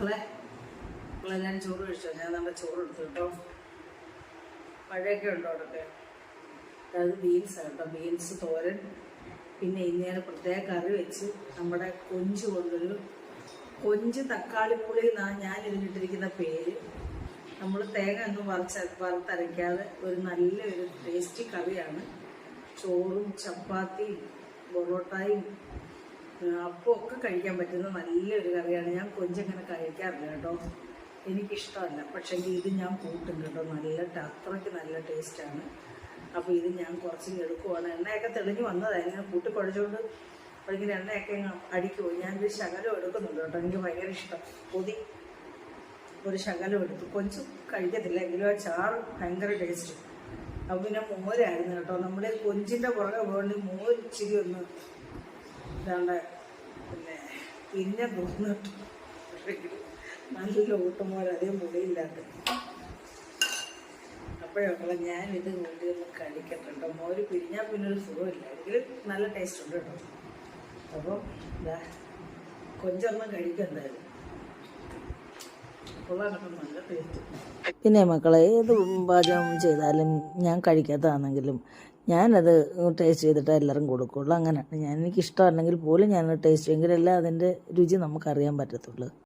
മക്കളെ മക്കളെ ഞാൻ ചോറ് കഴിച്ചോ. ഞാൻ നമ്മുടെ ചോറ് എടുത്തു കേട്ടോ. മഴയൊക്കെ ഉണ്ടോ അവിടെയൊക്കെ അതായത് ബീൻസ് കേട്ടോ. ബീൻസ് തോരൻ പിന്നെ ഇന്ന് ഞാൻ പ്രത്യേക കറി വെച്ച് നമ്മുടെ കൊഞ്ച് കൊണ്ടൊരു കൊഞ്ച് തക്കാളിപ്പുളി എന്നാണ് ഞാൻ ഇതിനിട്ടിരിക്കുന്ന പേര്. നമ്മൾ തേങ്ങ അങ്ങ് വറച്ച വറുത്തരയ്ക്കാതെ ഒരു നല്ലൊരു ടേസ്റ്റി കറിയാണ്. ചോറും ചപ്പാത്തിയും പൊറോട്ടയും അപ്പോൾ ഒക്കെ കഴിക്കാൻ പറ്റുന്ന നല്ലൊരു കറിയാണ്. ഞാൻ കൊഞ്ചങ്ങനെ കഴിക്കാറില്ല കേട്ടോ. എനിക്കിഷ്ടമല്ല. പക്ഷേ ഇത് ഞാൻ കൂട്ടും കേട്ടോ. നല്ല അത്രയ്ക്ക് നല്ല ടേസ്റ്റാണ്. അപ്പോൾ ഇത് ഞാൻ കുറച്ച് എടുക്കുവാണ്. എണ്ണയൊക്കെ തെളിഞ്ഞ് വന്നതായിരുന്നു ഞാൻ കൂട്ടി കുഴച്ചുകൊണ്ട് ഇങ്ങനെ എണ്ണയൊക്കെ അടിക്കുമോ ഞാനൊരു ശകലം എടുക്കുന്നുണ്ട് കേട്ടോ. എനിക്ക് ഭയങ്കര ഇഷ്ടം. പൊതി ഒരു ശകലം എടുത്തു. കൊഞ്ച് കഴിക്കത്തില്ല. എങ്കിലും ആ ചാർ ഭയങ്കര ടേസ്റ്റ്. അപ്പോൾ പിന്നെ മോരായിരുന്നു കേട്ടോ. നമ്മുടെ കൊഞ്ചിന്റെ പുറകെ പോകേണ്ടി മോര് ഇച്ചിരി ഒന്ന് ഇതാണ്ട് പിന്നെ പിന്നെ തോന്നിട്ട് നല്ല ഊട്ടുമോര് അധികം മുടിയില്ലാത്ത. ഞാൻ ഇത് ഒന്ന് കഴിക്കട്ടെ കേട്ടോ മോര് പിരിഞ്ഞാൽ പിന്നെ ഒരു സുഖമില്ല. എങ്കിലും നല്ല ടേസ്റ്റ് ഉണ്ട് കേട്ടോ. അപ്പോൾ ഇതാ കൊഞ്ചൊന്നും കഴിക്കണ്ടായിരുന്നു കൊള്ളാൻ കേട്ടോ നല്ല ടേസ്റ്റ് പിന്നെ മക്കളെ ഏത് പാചകം ചെയ്താലും ഞാൻ കഴിക്കാത്തതാണെങ്കിലും ഞാനത് ടേസ്റ്റ് ചെയ്തിട്ട് എല്ലാവരും കൊടുക്കുള്ളൂ. അങ്ങനെയാണ്. ഞാൻ എനിക്ക് ഇഷ്ടമല്ലെങ്കിൽ പോലും ഞാൻ ടേസ്റ്റ് ചെയ്യെങ്കിലല്ല അതിന്റെ രുചി നമുക്കറിയാൻ പറ്റത്തുള്ളൂ.